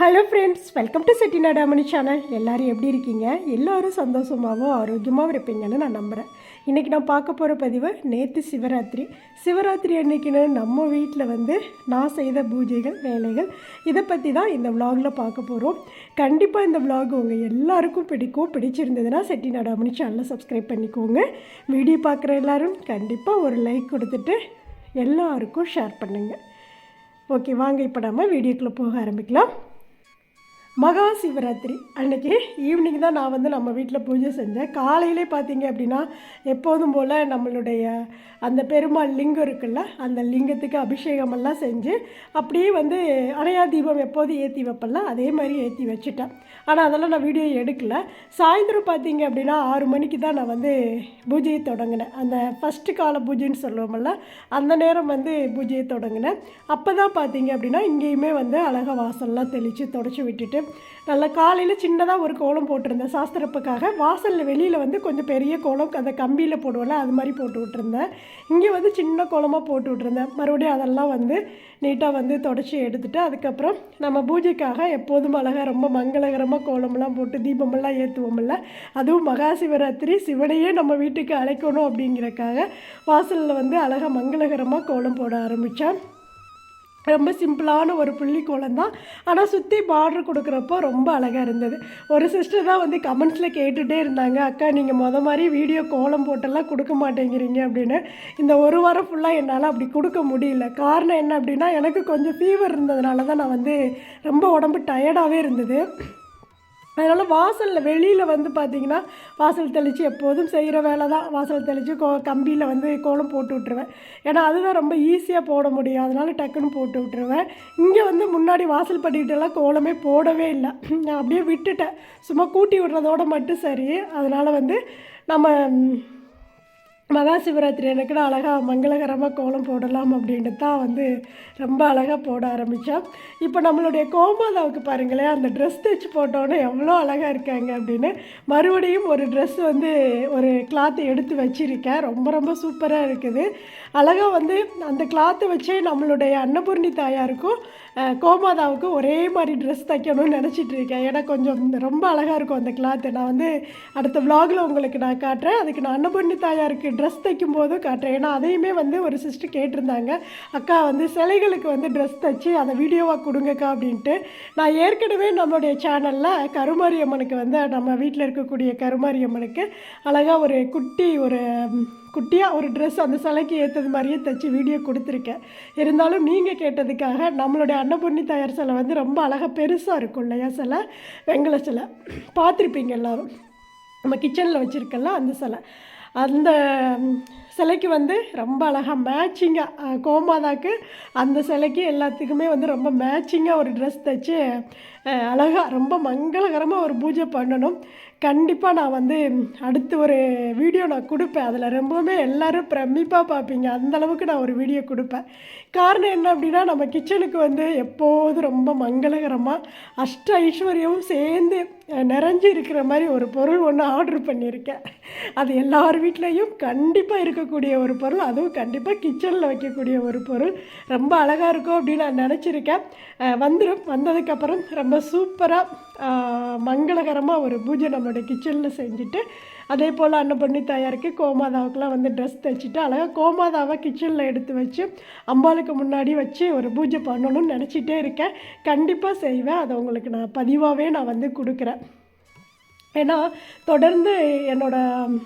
Hello friends welcome to Chettinad Ammani channel எல்லோரும் எப்படி இருக்கீங்க? எல்லோரும் சந்தோஷமாகவும் ஆரோக்கியமாகவும் இருப்பீங்கன்னு நான் நம்புகிறேன் இன்றைக்கி நான் பார்க்க போகிற பதிவு நேற்று சிவராத்திரி. சிவராத்திரி அன்னைக்குன்னு நம்ம வீட்டில் வந்து நான் செய்த பூஜைகள் வேலைகள் இதை பற்றி தான் இந்த விலாகில் பார்க்க போகிறோம் கண்டிப்பாக இந்த விலாக் உங்கள் எல்லாருக்கும் பிடிக்கும். பிடிச்சிருந்ததுன்னா செட்டிநாடு அம்மணி சேனலை சப்ஸ்கிரைப் பண்ணிக்கோங்க. வீடியோ பார்க்குற எல்லாரும் கண்டிப்பாக ஒரு லைக் கொடுத்துட்டு எல்லாருக்கும் ஷேர் பண்ணுங்கள் ஓகே வாங்க இப்போ நம்ம வீடியோக்குள்ளே போக ஆரம்பிக்கலாம். மகா சிவராத்திரி அன்னைக்கு ஈவினிங் தான் நான் வந்து நம்ம வீட்டில் பூஜை செஞ்சேன். காலையிலே பார்த்தீங்க அப்படின்னா எப்போதும் போல் நம்மளுடைய அந்த பெருமாள் லிங்கம் இருக்குல்ல அந்த லிங்கத்துக்கு அபிஷேகமெல்லாம் செஞ்சு அப்படியே வந்து அணையா தீபம் எப்போதும் ஏற்றி வைப்பல அதே மாதிரி ஏற்றி வச்சுட்டேன். ஆனால் அதெல்லாம் நான் வீடியோ எடுக்கல. சாயந்தரம் பார்த்தீங்க அப்படின்னா ஆறு மணிக்கு தான் நான் வந்து பூஜையை தொடங்கினேன். அந்த ஃபஸ்ட்டு கால பூஜைன்னு சொல்லுவோம்ல அந்த நேரம் வந்து பூஜையை தொடங்கினேன். அப்போ தான் பார்த்தீங்க அப்படின்னா இங்கேயுமே வந்து அழகாக வாசல்லாம் தெளித்து தொடச்சி விட்டுட்டு நல்லா காலையில் சின்னதாக ஒரு கோலம் போட்டிருந்தேன். சாஸ்திரப்புக்காக. வாசலில் வெளியில் வந்து கொஞ்சம் பெரிய கோலம் அந்த கம்பியில் போடுவோம்ல அது மாதிரி போட்டு விட்ருந்தேன் இங்கே வந்து சின்ன கோலமாக போட்டு விட்ருந்தேன் மறுபடியும் அதெல்லாம் வந்து நீட்டாக வந்து தொடச்சி எடுத்துட்டு அதுக்கப்புறம் நம்ம பூஜைக்காக எப்போதும் அழகாக ரொம்ப மங்களகரமாக கோலமெல்லாம் போட்டு தீபமெல்லாம் ஏற்றுவோம்ல அதுவும் மகா சிவராத்திரி சிவனையே நம்ம வீட்டுக்கு அழைக்கணும் அப்படிங்கிறக்காக வாசலில் வந்து அழகாக மங்களகரமாக கோலம் போட ஆரம்பித்தேன் ரொம்ப சிம்பிளான ஒரு புள்ளி கோலம் தான். ஆனால் சுற்றி பார்டர் கொடுக்குறப்போ ரொம்ப அழகாக இருந்தது. ஒரு சிஸ்டர் தான் வந்து கமெண்ட்ஸில் கேட்டுகிட்டே இருந்தாங்க. அக்கா நீங்கள் மொதல் மாதிரி வீடியோ கோலம் போட்டெல்லாம் கொடுக்க மாட்டேங்கிறீங்க அப்படின்னு. இந்த ஒரு வாரம் ஃபுல்லாக என்னால் அப்படி கொடுக்க முடியல. காரணம் என்ன அப்படின்னா எனக்கு கொஞ்சம் ஃபீவர் இருந்ததுனால தான் நான் வந்து ரொம்ப உடம்பு டயர்டாகவே இருந்தது. அதனால் வாசலில் வெளியில் வந்து பார்த்திங்கன்னா வாசல் தெளித்து எப்போதும் செய்கிற வேலை தான் வாசல் தெளித்து கோ கம்பியில் வந்து கோலம் போட்டு விட்ருவேன் ஏன்னா அதுதான் ரொம்ப ஈஸியாக போட முடியும். அதனால் டக்குன்னு போட்டு விட்ருவேன் இங்கே வந்து முன்னாடி வாசல் படிக்கிட்டெல்லாம் கோலமே போடவே இல்லை. நான் அப்படியே விட்டுட்டேன். சும்மா கூட்டி விடுறதோட மட்டும் சரி. அதனால் வந்து நம்ம மகா சிவராத்திரி எனக்குன்னு அழகாக மங்களகரமாக கோலம் போடலாம் அப்படின்ட்டு தான் வந்து ரொம்ப அழகாக போட ஆரம்பித்தேன் இப்போ நம்மளுடைய கோமாதாவுக்கு பாருங்களேன் அந்த ட்ரெஸ் தைச்சு போட்டோன்னே எவ்வளோ அழகாக இருக்காங்க அப்படின்னு மறுபடியும் ஒரு ட்ரெஸ் வந்து ஒரு கிளாத்தை எடுத்து வச்சுருக்கேன். ரொம்ப ரொம்ப சூப்பராக இருக்குது. அழகாக வந்து அந்த கிளாத்தை வச்சே நம்மளுடைய அன்னபூர்ணி தாயாருக்கும் கோமாதாவுக்கு கோமாதாவுக்கும் ஒரே மாதிரி ட்ரெஸ் தைக்கணும்னு நினச்சிட்டு இருக்கேன். ஏன்னா கொஞ்சம் ரொம்ப அழகாக இருக்கும் அந்த கிளாத்து நான் வந்து அடுத்த விலாகில் உங்களுக்கு நான் காட்டுறேன். அதுக்கு நான் அன்னபூர்ணி தாயாருக்கு ட்ரெஸ் தைக்கும் போதும் காட்டுறேன். ஏன்னா அதையுமே வந்து ஒரு சிஸ்டர் கேட்டிருந்தாங்க. அக்கா வந்து சிலைகளுக்கு வந்து ட்ரெஸ் தைச்சி அதை வீடியோவாக கொடுங்கக்கா அப்படின்ட்டு. நான் ஏற்கனவே நம்மளுடைய சேனலில் கருமாரியம்மனுக்கு வந்து நம்ம வீட்டில் இருக்கக்கூடிய கருமாரியம்மனுக்கு அழகாக ஒரு குட்டி ஒரு குட்டியாக ஒரு ட்ரெஸ் அந்த சிலைக்கு ஏற்றது மாதிரியே தைச்சி வீடியோ கொடுத்துருக்கேன். இருந்தாலும் நீங்கள் கேட்டதுக்காக நம்மளுடைய அன்னபூர்ணி தயார் சிலை வந்து ரொம்ப அழகாக பெருசாக இருக்கும் இல்லையா சிலை? வெங்கல சிலை. பார்த்துருப்பீங்க எல்லாரும். நம்ம கிச்சனில் வச்சுருக்கல அந்த சிலை. அந்த சிலைக்கு வந்து ரொம்ப அழகாக மேட்சிங்காக கோமாதாக்கு அந்த சிலைக்கு எல்லாத்துக்குமே வந்து ரொம்ப மேட்சிங்காக ஒரு ட்ரெஸ் தைச்சு அழகாக ரொம்ப மங்களகரமாக ஒரு பூஜை பண்ணணும். கண்டிப்பாக நான் வந்து அடுத்து ஒரு வீடியோ நான் கொடுப்பேன். அதில் ரொம்பவுமே எல்லாரும் பிரமிப்பாக பார்ப்பீங்க. அந்த அளவுக்கு நான் ஒரு வீடியோ கொடுப்பேன். காரணம் என்ன அப்படின்னா நம்ம கிச்சனுக்கு வந்து எப்போதும் ரொம்ப மங்களகரமாக அஷ்ட ஐஸ்வர்யமும் சேர்ந்து நிறைஞ்சு இருக்கிற மாதிரி ஒரு பொருள் ஒன்று ஆர்டர் பண்ணியிருக்கேன். அது எல்லார் வீட்லேயும் கண்டிப்பாக இருக்கக்கூடிய ஒரு பொருள். அதுவும் கண்டிப்பாக கிச்சனில் வைக்கக்கூடிய ஒரு பொருள். ரொம்ப அழகாக இருக்கும் அப்படின்னு நான் நினச்சிருக்கேன். வந்துடும் வந்ததுக்கப்புறம் ரொம்ப சூப்பராக மங்களகரமாக ஒரு பூஜை நம்ம நம்மளோட கிச்சனில் செஞ்சுட்டு அதே போல் அன்னபண்ணி தயாரிக்க கோமாதாவுக்குலாம் வந்து ட்ரெஸ் தைச்சிட்டு அழகாக கோமாதாவை கிச்சனில் எடுத்து வச்சு அம்பாளுக்கு முன்னாடி வச்சு ஒரு பூஜை பண்ணணும்னு நினச்சிட்டே இருக்கேன். கண்டிப்பாக செய்வேன். அதை உங்களுக்கு நான் பதிவாகவே நான் வந்து கொடுக்குறேன். ஏன்னா தொடர்ந்து என்னோடய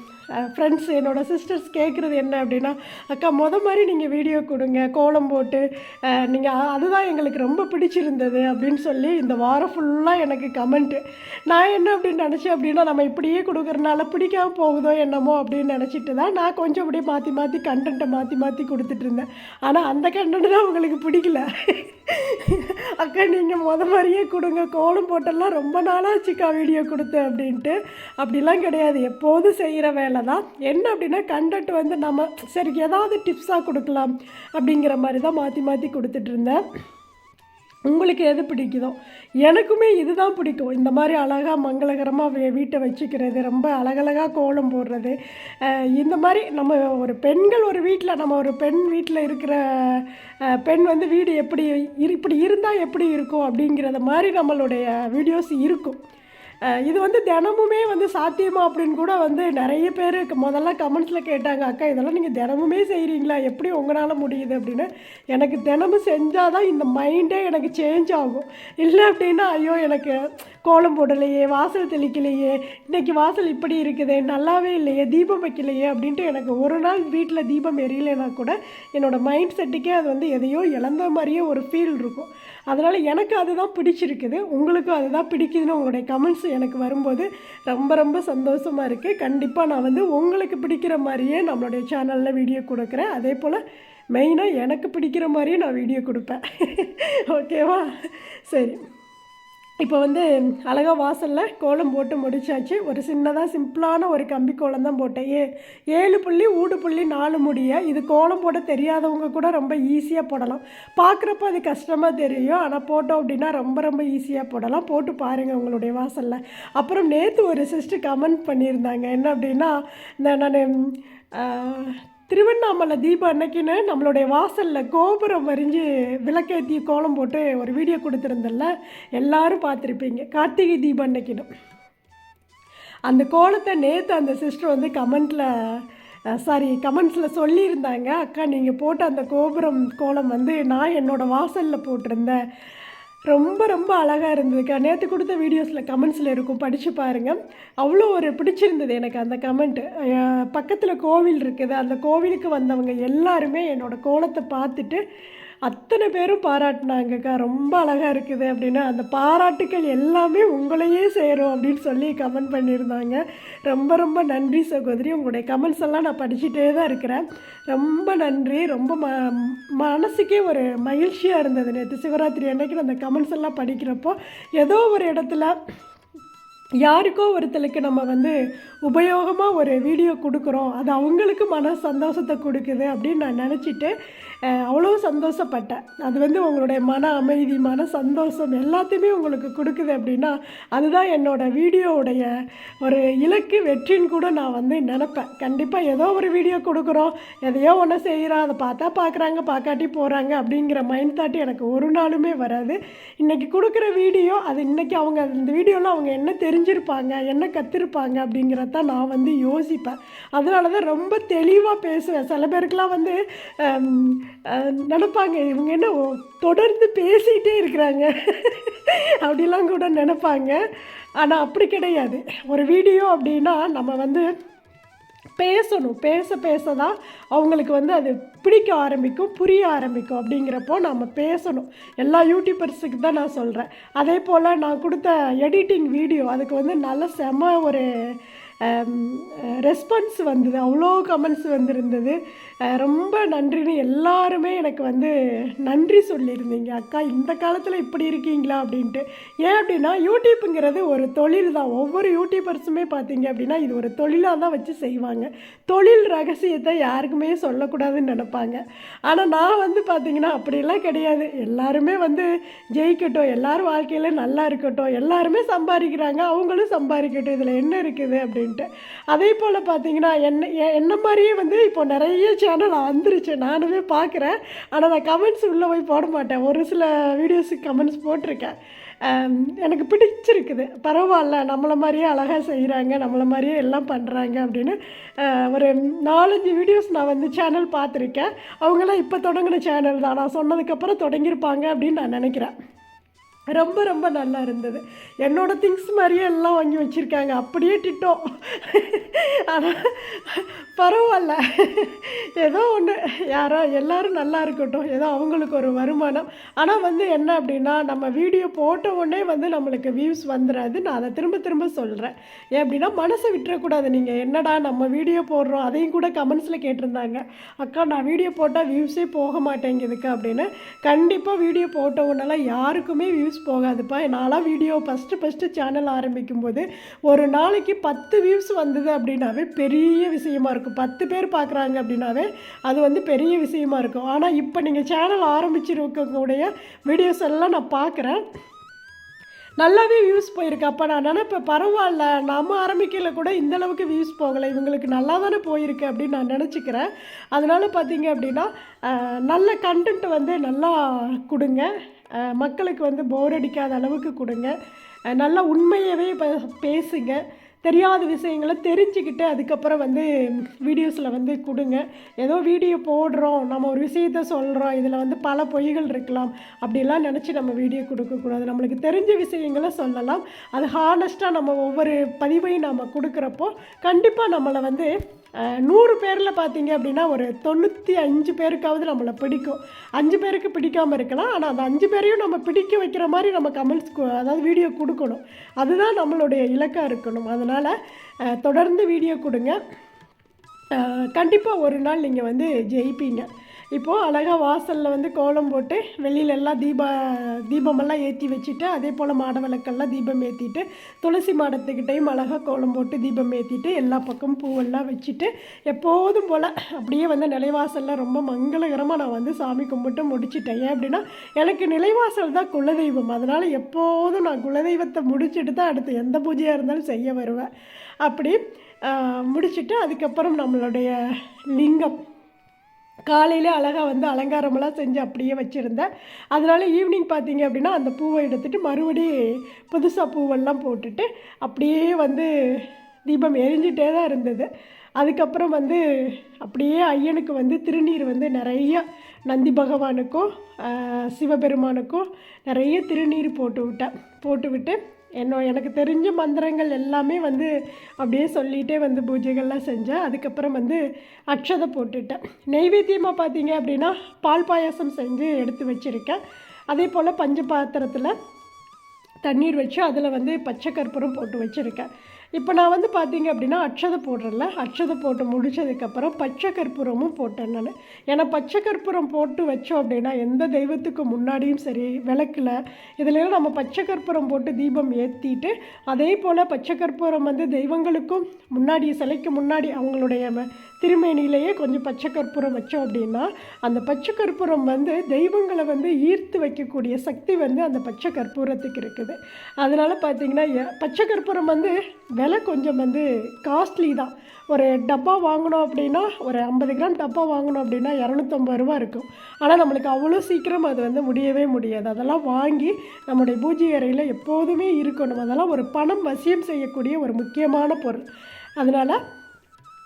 ஃப்ரெண்ட்ஸ் என்னோட சிஸ்டர்ஸ் கேட்குறது என்ன அப்படின்னா அக்கா முத மாதிரி நீங்கள் வீடியோ கொடுங்க கோலம் போட்டு நீங்கள் அதுதான் எங்களுக்கு ரொம்ப பிடிச்சிருந்தது அப்படின்னு சொல்லி இந்த வாரம் ஃபுல்லாக எனக்கு கமெண்ட்டு நான் என்ன அப்படின்னு நினச்சேன் அப்படின்னா நம்ம இப்படியே கொடுக்குறனால பிடிக்காம போகுதோ என்னமோ அப்படின்னு நினச்சிட்டு தான் நான் கொஞ்சம் அப்படியே மாற்றி மாற்றி கண்டென்ட்டை மாற்றி மாற்றி கொடுத்துட்டு இருந்தேன். ஆனால் அந்த கண்டென்ட் தான் உங்களுக்கு பிடிக்கல. அக்கா நீங்கள் முத மாதிரியே கொடுங்க கோலம் போட்டெல்லாம் ரொம்ப நாளாச்சுக்கா வீடியோ கொடுத்தேன் அப்படின்ட்டு. அப்படிலாம் கிடையாது. எப்போதும் செய்கிற வேலை. தான் என்ன அப்படின்னா கண்டென்ட் வந்து நம்ம சரி ஏதாவது டிப்ஸாக கொடுக்கலாம் அப்படிங்கிற மாதிரி தான் மாற்றி மாற்றி கொடுத்துட்டு இருந்தேன் உங்களுக்கு எது பிடிக்குதோ? எனக்குமே இதுதான் பிடிக்கும். இந்த மாதிரி அழகாக மங்களகரமாக வீட்டை வச்சுக்கிறது ரொம்ப அழகழகாக கோலம் போடுறது. இந்த மாதிரி நம்ம ஒரு பெண்கள் ஒரு வீட்டில் நம்ம ஒரு பெண் வீட்டில் இருக்கிற பெண் வந்து வீடு எப்படி இரு இப்படி இருந்தால் எப்படி இருக்கும் அப்படிங்கிறத மாதிரி நம்மளுடைய வீடியோஸ் இருக்கும். இது வந்து தினமுமே வந்து சாத்தியமா அப்படின்னு கூட வந்து நிறைய பேர் முதல்ல கமெண்ட்ஸில் கேட்டாங்க அக்கா இதெல்லாம் நீங்கள் தினமுமே செய்கிறீங்களா எப்படி உங்களால் முடியுது? அப்படின்னு. எனக்கு தினமும் செஞ்சால் தான் இந்த மைண்டே எனக்கு சேஞ்ச் ஆகும். இல்லை அப்படின்னா ஐயோ எனக்கு கோலம் போடலையே வாசல் தெளிக்கலையே இன்றைக்கி வாசல் இப்படி இருக்குது நல்லாவே இல்லையே தீபம் வைக்கலையே அப்படின்ட்டு எனக்கு ஒரு நாள் வீட்டில் தீபம் எரியலைன்னா கூட என்னோடய மைண்ட் செட்டுக்கே அது வந்து எதையோ இழந்த மாதிரியே ஒரு ஃபீல் இருக்கும். அதனால் எனக்கு அதுதான் பிடிச்சிருக்குது. உங்களுக்கும் அதுதான் பிடிக்குதுன்னு உங்களுடைய கமெண்ட்ஸ் எனக்கு வரும்போது ரொம்ப ரொம்ப சந்தோஷமாக இருக்குது கண்டிப்பாக நான் வந்து உங்களுக்கு பிடிக்கிற மாதிரியே நம்மளுடைய சேனலில் வீடியோ கொடுக்குறேன். அதே போல் மெயினாக எனக்கு பிடிக்கிற மாதிரியே நான் வீடியோ கொடுப்பேன். ஓகேவா சரி. இப்போ வந்து அழகாக வாசலில் கோலம் போட்டு முடிச்சாச்சு. ஒரு சின்னதாக சிம்பிளான ஒரு கம்பி கோலம் தான் போட்டேன். ஏ ஏழு புள்ளி ஊடு புள்ளி நாலு முடிய இது கோலம் போட தெரியாதவங்க கூட ரொம்ப ஈஸியாக போடலாம். பார்க்குறப்ப அது கஷ்டமாக தெரியும். ஆனால் போட்டோம் அப்படின்னா ரொம்ப ரொம்ப ஈஸியாக போடலாம். போட்டு பாருங்கள் உங்களுடைய வாசலில். அப்புறம் நேற்று ஒரு சிஸ்டர் கமெண்ட் பண்ணியிருந்தாங்க. என்ன அப்படின்னா இந்த நான் திருவண்ணாமலை தீபம் அன்னைக்குன்னு நம்மளுடைய வாசலில் கோபுரம் வரிஞ்சு விளக்கேற்றி கோலம் போட்டு ஒரு வீடியோ கொடுத்துருந்தல எல்லாரும் பார்த்துருப்பீங்க. கார்த்திகை தீபம் அன்னைக்குன்னு. அந்த கோலத்தை நேற்று அந்த சிஸ்டர் வந்து கமெண்ட்டில் சாரி கமெண்ட்ஸில் சொல்லியிருந்தாங்க. அக்கா நீங்கள் போட்ட அந்த கோபுரம் கோலம் வந்து நான் என்னோடய வாசலில் போட்டிருந்தேன். ரொம்ப ரொம்ப அழகாக இருந்ததுக்கா. நேற்று கொடுத்த வீடியோஸில் கமெண்ட்ஸில் இருக்கும். படித்து பாருங்கள் அவ்வளோ ஒரு பிடிச்சிருந்தது எனக்கு அந்த கமெண்ட்டு பக்கத்தில் கோவில் இருக்குது. அந்த கோவிலுக்கு வந்தவங்க எல்லாருமே என்னோடய கோலத்தை பார்த்துட்டு அத்தனை பேரும் பாராட்டினாங்கக்கா. ரொம்ப அழகாக இருக்குது அப்படின்னு அந்த பாராட்டுக்கள் எல்லாமே உங்களையே சேரும் அப்படின்னு சொல்லி கமெண்ட் பண்ணியிருந்தாங்க. ரொம்ப ரொம்ப நன்றி சகோதரி. உங்களுடைய கமெண்ட்ஸ் எல்லாம் நான் படிச்சுட்டே தான் இருக்கிறேன். ரொம்ப நன்றி. ரொம்ப ம மனசுக்கே ஒரு மகிழ்ச்சியாக இருந்தது நேற்று சிவராத்திரி அன்னைக்கு நான் அந்த கமெண்ட்ஸ் எல்லாம் படிக்கிறப்போ. ஏதோ ஒரு இடத்துல யாருக்கோ ஒருத்தருக்கு நம்ம வந்து உபயோகமாக ஒரு வீடியோ கொடுக்குறோம். அது அவங்களுக்கு மன சந்தோஷத்தை கொடுக்குது அப்படின்னு நான் நினச்சிட்டு அவ்வளோ சந்தோஷப்பட்டேன். அது வந்து உங்களுடைய மன அமைதி மன சந்தோஷம் எல்லாத்தையுமே உங்களுக்கு கொடுக்குது அப்படின்னா அதுதான் என்னோடய வீடியோவுடைய ஒரு இலக்கு வெற்றின்னு கூட நான் வந்து நினப்பேன். கண்டிப்பாக ஏதோ ஒரு வீடியோ கொடுக்குறோம். எதையோ ஒன்று செய்கிறோம் அதை பார்த்தா பார்க்குறாங்க பார்க்காட்டி போகிறாங்க அப்படிங்கிற மைண்ட் தாட்டி எனக்கு ஒரு நாளுமே வராது. இன்றைக்கி கொடுக்குற வீடியோ அது இன்றைக்கி அவங்க இந்த வீடியோவில் அவங்க என்ன தெரிஞ்சிருப்பாங்க என்ன கற்றுருப்பாங்க அப்படிங்கிறத நான் வந்து யோசிப்பேன். அதனால தான் ரொம்ப தெளிவாக பேசுவேன். சில பேருக்கெலாம் வந்து நினப்பாங்க. இவங்க என்ன தொடர்ந்து பேசிகிட்டே இருக்கிறாங்க. அப்படிலாம் கூட நினப்பாங்க. ஆனால் அப்படி கிடையாது. ஒரு வீடியோ அப்படின்னா நம்ம வந்து பேசணும். பேச பேச தான் அவங்களுக்கு வந்து அது பிடிக்க ஆரம்பிக்கும் புரிய ஆரம்பிக்கும் அப்படிங்கிறப்போ நம்ம பேசணும். எல்லா யூடியூபர்ஸுக்கு தான் நான் சொல்கிறேன் அதே போல் நான் கொடுத்த எடிட்டிங் வீடியோ அதுக்கு வந்து நல்ல செம ஒரு ரெஸ்பான்ஸ் வந்தது. அவ்வளோ கமெண்ட்ஸ் வந்திருந்தது. ரொம்ப நன்றின்னு எல்லாருமே எனக்கு வந்து நன்றி சொல்லியிருந்தீங்க. அக்கா இந்த காலத்தில் இப்படி இருக்கீங்களா? அப்படின்ட்டு. ஏன் அப்படின்னா யூடியூப்புங்கிறது ஒரு தொழில் தான். ஒவ்வொரு யூடியூபர்ஸுமே பார்த்தீங்க அப்படின்னா இது ஒரு தொழிலாக தான் வச்சு செய்வாங்க. தொழில் ரகசியத்தை யாருக்குமே சொல்லக்கூடாதுன்னு நினைப்பாங்க. ஆனால் நான் வந்து பார்த்தீங்கன்னா அப்படிலாம் கிடையாது. எல்லாருமே வந்து ஜெயிக்கட்டும். எல்லாரும் வாழ்க்கையில் நல்லா இருக்கட்டும். எல்லாருமே சம்பாதிக்கிறாங்க. அவங்களும் சம்பாதிக்கட்டும். இதில் என்ன இருக்குது அப்படின்னு அப்படின்ட்டு. அதே போல் பார்த்தீங்கன்னா என்ன என்ன மாதிரியே வந்து இப்போ நிறைய சேனல் வந்துருச்சு. நானுமே பார்க்குறேன் ஆனால் நான் கமெண்ட்ஸ் உள்ளே போய் போட மாட்டேன். ஒரு சில வீடியோஸுக்கு கமெண்ட்ஸ் போட்டிருக்கேன். எனக்கு பிடிச்சிருக்குது. பரவாயில்ல. நம்மளை மாதிரியே அழகாக செய்கிறாங்க நம்மளை மாதிரியே எல்லாம் பண்ணுறாங்க அப்படின்னு ஒரு நாலஞ்சு வீடியோஸ் நான் வந்து சேனல் பார்த்துருக்கேன். அவங்களாம் இப்போ தொடங்கின சேனல் தான். நான் சொன்னதுக்கப்புறம் தொடங்கியிருப்பாங்க அப்படின்னு நான் நினைக்கிறேன். ரொம்ப ரொம்ப நல்லா இருந்தது. என்னோட திங்ஸ் மாதிரியே எல்லாம் வாங்கி வச்சுருக்காங்க. அப்படியே டிட்டோம் ஆனால் பரவாயில்ல. ஏதோ ஒன்று யாரோ எல்லோரும் நல்லா இருக்கட்டும். ஏதோ அவங்களுக்கு ஒரு வருமானம். ஆனால் வந்து என்ன அப்படின்னா நம்ம வீடியோ போட்ட உடனே வந்து நம்மளுக்கு வியூஸ் வந்துடாது நான் அதை திரும்ப திரும்ப சொல்கிறேன் ஏன் அப்படின்னா மனசை விட்டுறக்கூடாது நீங்கள் என்னடா நம்ம வீடியோ போடுறோம். அதையும் கூட கமெண்ட்ஸில் கேட்டிருந்தாங்க. அக்கா நான் வீடியோ போட்டால் வியூஸே போக மாட்டேங்குதுக்கா அப்படின்னு. கண்டிப்பாக வீடியோ போட்ட உடனெல்லாம் யாருக்குமே வியூஸ் வியூஸ் போகாதுப்பா. நான்லாம் வீடியோ ஃபஸ்ட்டு ஃபஸ்ட்டு சேனல் ஆரம்பிக்கும் போது ஒரு நாளைக்கு பத்து வியூஸ் வந்தது அப்படின்னாவே பெரிய விஷயமா இருக்கும். பத்து பேர் பார்க்குறாங்க அப்படின்னாவே அது வந்து பெரிய விஷயமா இருக்கும். ஆனால் இப்போ நீங்கள் சேனல் ஆரம்பிச்சிருக்கக்கூடிய வீடியோஸ் எல்லாம் நான் பார்க்குறேன். நல்லாவே வியூஸ் போயிருக்கு. அப்போ நான் நினப்பேன் பரவாயில்ல நம்ம ஆரம்பிக்கல கூட இந்தளவுக்கு வியூஸ் போகலை. இவங்களுக்கு நல்லா தானே போயிருக்கு அப்படின்னு நான் நினச்சிக்கிறேன். அதனால் பார்த்தீங்க அப்படின்னா நல்ல கண்டென்ட் வந்து நல்லா கொடுங்க. மக்களுக்கு வந்து போர் அடிக்காத அளவுக்கு கொடுங்க. நல்லா உண்மையவே பேசுங்க. தெரியாத விஷயங்களை தெரிஞ்சுக்கிட்டு அதுக்கப்புறம் வந்து வீடியோஸில் வந்து கொடுங்க. ஏதோ வீடியோ போடுறோம் நம்ம ஒரு விஷயத்த சொல்கிறோம் இதில் வந்து பல பொய்கள் இருக்கலாம். அப்படிலாம் நினச்சி நம்ம வீடியோ கொடுக்கக்கூடாது நம்மளுக்கு தெரிஞ்ச விஷயங்களை சொல்லலாம். அது ஹானஸ்ட்டாக நம்ம ஒவ்வொரு பதிவையும் நம்ம கொடுக்குறப்போ கண்டிப்பாக நம்மளை வந்து நூறு பேரில் பார்த்தீங்க அப்படின்னா ஒரு தொண்ணூற்றி அஞ்சு பேருக்காவது நம்மளை பிடிக்கும். அஞ்சு பேருக்கு பிடிக்காமல் இருக்கலாம். ஆனால் அந்த அஞ்சு பேரையும் நம்ம பிடிக்க வைக்கிற மாதிரி நம்ம கமெண்ட்ஸ் அதாவது வீடியோ கொடுக்கணும். அதுதான் நம்மளுடைய இலக்காக இருக்கணும். அதனால் தொடர்ந்து வீடியோ கொடுங்க. கண்டிப்பாக ஒரு நாள் நீங்கள் வந்து ஜெயிப்பீங்க. இப்போது அழகாக வாசலில் வந்து கோலம் போட்டு வெளியில எல்லாம் தீப தீபமெல்லாம் ஏற்றி வச்சுட்டு அதே போல் மாட விளக்கெல்லாம் தீபம் ஏற்றிட்டு துளசி மாடத்துக்கிட்டையும் அழகாக கோலம் போட்டு தீபம் ஏற்றிட்டு எல்லா பக்கமும் பூவெல்லாம் வச்சுட்டு எப்போதும் போல் அப்படியே வந்து நிலைவாசலில் ரொம்ப மங்களகரமாக நான் வந்து சாமி கும்பிட்டு முடிச்சிட்டேன். ஏன் அப்படின்னா எனக்கு நிலைவாசல் தான் குலதெய்வம். அதனால் எப்போதும் நான் குலதெய்வத்தை முடிச்சுட்டு தான் அடுத்து எந்த பூஜையாக இருந்தாலும் செய்ய வருவேன். அப்படி முடிச்சுட்டு அதுக்கப்புறம் நம்மளுடைய லிங்கம் காலையில் அழகாக வந்து அலங்காரமெல்லாம் செஞ்சு அப்படியே வச்சுருந்தேன். அதனால் ஈவினிங் பார்த்தீங்க அப்படின்னா அந்த பூவை எடுத்துகிட்டு மறுபடி புதுசாக பூவெல்லாம் போட்டுட்டு அப்படியே வந்து தீபம் எரிஞ்சிட்டே தான் இருந்தது. அதுக்கப்புறம் வந்து அப்படியே ஐயனுக்கு வந்து திருநீர் வந்து நிறைய நந்தி பகவானுக்கும் சிவபெருமானுக்கும் நிறைய திருநீர் போட்டு விட்டேன். போட்டு விட்டு என்ன எனக்கு தெரிஞ்ச மந்திரங்கள் எல்லாமே வந்து அப்படியே சொல்லிகிட்டே வந்து பூஜைகள்லாம் செஞ்சேன். அதுக்கப்புறம் வந்து அக்ஷதை போட்டுட்டேன். நெய்வேத்தியமாக பார்த்தீங்க அப்படின்னா பால் பாயாசம் செஞ்சு எடுத்து வச்சுருக்கேன். அதே போல் பஞ்ச பாத்திரத்தில் தண்ணீர் வச்சு அதில் வந்து பச்சை கற்பூரம் போட்டு வச்சுருக்கேன். இப்போ நான் வந்து பார்த்தீங்க அப்படின்னா அட்சதை போடுறேன்ல. அட்சதை போட்டு முடிச்சதுக்கப்புறம் பச்சை கற்பூரமும் போட்டேன் நான். ஏன்னா பச்சை கற்பூரம் போட்டு வச்சோம் அப்படின்னா எந்த தெய்வத்துக்கு முன்னாடியும் சரி விளக்கில் இதுலலாம் நம்ம பச்சை கற்பூரம் போட்டு தீபம் ஏற்றிட்டு அதே போல் பச்சை கற்பூரம் வந்து தெய்வங்களுக்கும் முன்னாடி சிலைக்கு முன்னாடி அவங்களுடைய திருமேனிலேயே திருமேனியிலேயே கொஞ்சம் பச்சை கற்பூரம் வச்சோம் அப்படின்னா அந்த பச்சை கற்பூரம் வந்து தெய்வங்களை வந்து ஈர்த்து வைக்கக்கூடிய சக்தி வந்து அந்த பச்சை கற்பூரத்துக்கு இருக்குது. அதனால் பார்த்தீங்கன்னா பச்சை கற்பூரம் வந்து விலை கொஞ்சம் வந்து காஸ்ட்லி தான். ஒரு டப்பா வாங்கினோம் அப்படின்னா ஒரு ஐம்பது கிராம் டப்பா வாங்கினோம் அப்படின்னா இரநூத்தம்பது ரூபா இருக்கும். ஆனால் நம்மளுக்கு அவ்வளோ சீக்கிரம் அது வந்து முடியவே முடியாது. அதெல்லாம் வாங்கி நம்முடைய பூஜை அறையில் எப்போதுமே இருக்கணும். அதெல்லாம் ஒரு பணம் வசியம் செய்யக்கூடிய ஒரு முக்கியமான பொருள். அதனால்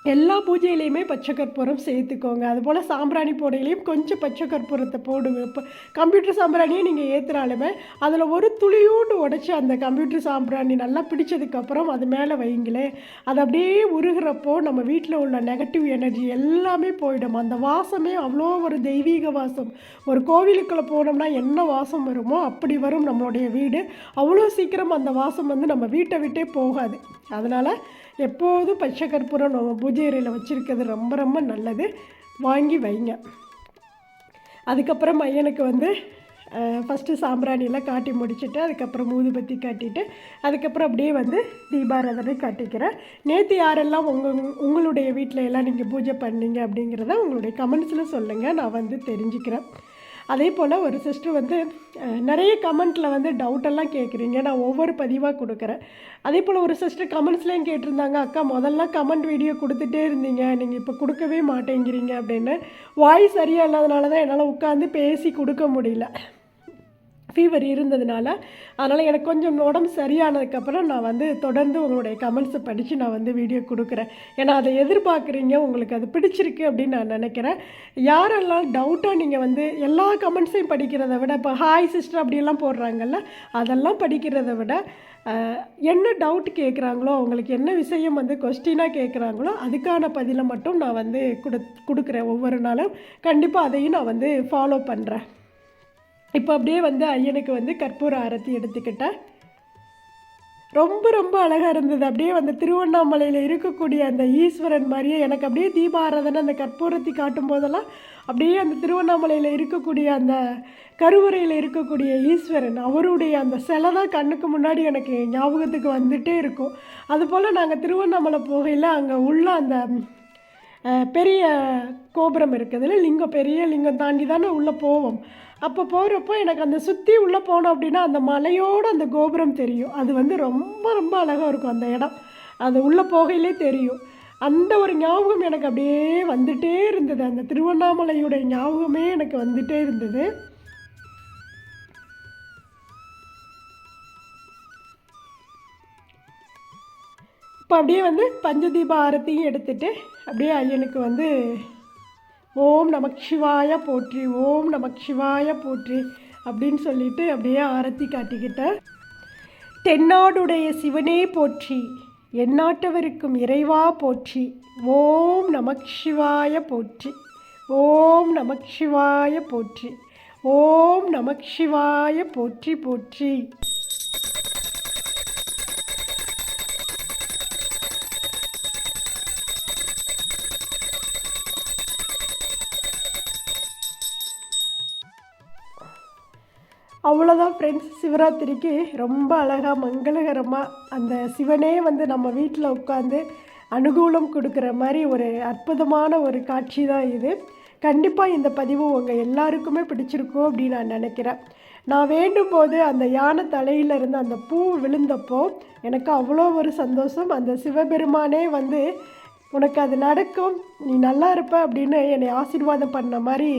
எல்லா பூஜையிலையுமே பச்சை கற்பூரம் சேர்த்துக்கோங்க. அதுபோல் சாம்பிராணி போடையிலையும் கொஞ்சம் பச்சை கற்பூரத்தை போடுங்க. இப்போ கம்ப்யூட்டர் சாம்பிராணியை நீங்கள் ஏற்றுனாலுமே அதில் ஒரு துளியோண்டு உடச்சி அந்த கம்ப்யூட்டர் சாம்பிராணி நல்லா பிடிச்சதுக்கப்புறம் அது மேலே வைங்களேன் அது அப்படியே உருகிறப்போ நம்ம வீட்டில் உள்ள நெகட்டிவ் எனர்ஜி எல்லாமே போயிடும். அந்த வாசமே அவ்வளோ ஒரு தெய்வீக வாசம். ஒரு கோவிலுக்குள்ளே போனோம்னா என்ன வாசம் வருமோ அப்படி வரும் நம்மளுடைய வீடு. அவ்வளோ சீக்கிரம் அந்த வாசம் வந்து நம்ம வீட்டை விட்டே போகாது. அதனால் எப்போதும் பச்சை கற்பூரம் நம்ம பூஜை அறையில் வச்சுருக்கிறது ரொம்ப ரொம்ப நல்லது. வாங்கி வைங்க. அதுக்கப்புறம் பையனுக்கு வந்து ஃபஸ்ட்டு சாம்பிராணியெல்லாம் காட்டி முடிச்சுட்டு அதுக்கப்புறம் ஊதுபத்தி காட்டிட்டு அதுக்கப்புறம் அப்படியே வந்து தீபாராதனை காட்டிக்கிறேன். நேற்று யாரெல்லாம் உங்கள் உங்களுடைய வீட்டில் எல்லாம் நீங்கள் பூஜை பண்ணீங்க அப்படிங்கிறத உங்களுடைய கமெண்ட்ஸில் சொல்லுங்கள் நான் வந்து தெரிஞ்சுக்கிறேன். அதே போல் ஒரு சிஸ்டர் வந்து நிறைய கமெண்ட்டில் வந்து டவுட்டெல்லாம் கேட்குறீங்க. நான் ஒவ்வொரு பதிவாக கொடுக்குறேன். அதே போல் ஒரு சிஸ்டர் கமெண்ட்ஸ்லேயும் கேட்டிருந்தாங்க அக்கா முதல்ல கமெண்ட் வீடியோ கொடுத்துட்டே இருந்தீங்க. நீங்கள் இப்போ கொடுக்கவே மாட்டேங்கிறீங்க. அப்படின்னு. வாய்ஸ் சரியாக இல்லாதனால தான் என்னால் உட்காந்து பேசி கொடுக்க முடியல. ஃபீவர் இருந்ததுனால அதனால் எனக்கு கொஞ்சம் உடம்பு சரியானதுக்கப்புறம் நான் வந்து தொடர்ந்து உங்களுடைய கமெண்ட்ஸை படித்து நான் வந்து வீடியோ கொடுக்குறேன். ஏன்னா அதை எதிர்பார்க்குறீங்க உங்களுக்கு அது பிடிச்சிருக்கு அப்படின்னு நான் நினைக்கிறேன். யாரெல்லாம் டவுட்டாக நீங்கள் வந்து எல்லா கமெண்ட்ஸையும் படிக்கிறத விட இப்போ ஹாய் சிஸ்டர் அப்படியெல்லாம் போடுறாங்கல்ல அதெல்லாம் படிக்கிறத விட என்ன டவுட் கேட்குறாங்களோ அவங்களுக்கு என்ன விஷயம் வந்து கொஸ்டினாக கேட்குறாங்களோ அதுக்கான பதிலை மட்டும் நான் வந்து கொடு கொடுக்குறேன். ஒவ்வொரு நாளும் கண்டிப்பாக அதையும் நான் வந்து ஃபாலோ பண்ணுறேன் இப்போ அப்படியே வந்து ஐயனுக்கு வந்து கற்பூர ஆரத்தி எடுத்துக்கிட்டேன் ரொம்ப ரொம்ப அழகாக இருந்தது. அப்படியே அந்த திருவண்ணாமலையில் இருக்கக்கூடிய அந்த ஈஸ்வரன் மாதிரியே எனக்கு அப்படியே தீபாராதனை அந்த கற்பூரத்தி காட்டும் போதெல்லாம் அப்படியே அந்த திருவண்ணாமலையில் இருக்கக்கூடிய அந்த கருவறையில் இருக்கக்கூடிய ஈஸ்வரன் அவருடைய அந்த சிலை தான் கண்ணுக்கு முன்னாடி எனக்கு ஞாபகத்துக்கு வந்துகிட்டே இருக்கும். அதுபோல் நாங்கள் திருவண்ணாமலை போகையில் அங்கே உள்ள அந்த பெரிய கோபுரம் இருக்குதுல்ல லிங்கம் பெரிய லிங்கம் தாண்டி தானே உள்ளே போவோம். அப்போ போகிறப்போ எனக்கு அந்த சுற்றி உள்ளே போனோம் அப்படின்னா அந்த மலையோடு அந்த கோபுரம் தெரியும். அது வந்து ரொம்ப ரொம்ப அழகாக இருக்கும் அந்த இடம். அது உள்ளே போகையிலே தெரியும். அந்த ஒரு ஞாபகம் எனக்கு அப்படியே வந்துட்டே இருந்தது. அந்த திருவண்ணாமலையுடைய ஞாபகமே எனக்கு வந்துட்டே இருந்தது. இப்போ அப்படியே வந்து பஞ்சதீப ஆரத்தியும் எடுத்துட்டு அப்படியே ஐயனுக்கு வந்து ஓம் நமக்ஷிவாய போற்றி ஓம் நமக்ஷிவாய போற்றி அப்படின்னு சொல்லிட்டு அப்படியே ஆரத்தி காட்டிக்கிட்டேன் தென்னாடுடைய சிவனே போற்றி எந்நாட்டவருக்கும் இறைவா போற்றி ஓம் நமக்ஷிவாய போற்றி ஓம் நமக்ஷிவாய போற்றி ஓம் நமக்ஷிவாய போற்றி போற்றி. அவ்வளோதான் ஃப்ரெண்ட்ஸ் சிவராத்திரிக்கு ரொம்ப அழகாக மங்களகரமாக அந்த சிவனே வந்து நம்ம வீட்டில் உட்காந்து அனுகூலம் கொடுக்குற மாதிரி ஒரு அற்புதமான ஒரு காட்சி தான் இது. கண்டிப்பாக இந்த பதிவு உங்கள் எல்லாருக்குமே பிடிச்சிருக்கும் அப்படின்னு நான் நினைக்கிறேன். நான் வேண்டும் போது அந்த யானை தலையிலிருந்து அந்த பூ விழுந்தப்போ எனக்கு அவ்வளோ ஒரு சந்தோஷம். அந்த சிவபெருமானே வந்து உனக்கு அது நடக்கும் நீ நல்லா இருப்ப அப்படின்னு என்னை ஆசீர்வாதம் பண்ண மாதிரி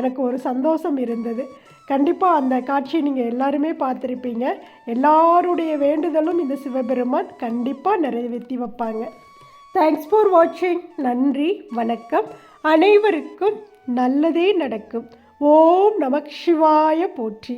எனக்கு ஒரு சந்தோஷம் இருந்தது. கண்டிப்பாக அந்த காட்சியை நீங்கள் எல்லாருமே பார்த்துருப்பீங்க. எல்லாருடைய வேண்டுதலும் இந்த சிவபெருமான் கண்டிப்பாக நிறைவேற்றி வைப்பாங்க. தேங்க்ஸ் ஃபார் வாட்சிங் நன்றி வணக்கம். அனைவருக்கும் நல்லதே நடக்கும். ஓம் நமக் சிவாய போற்றி.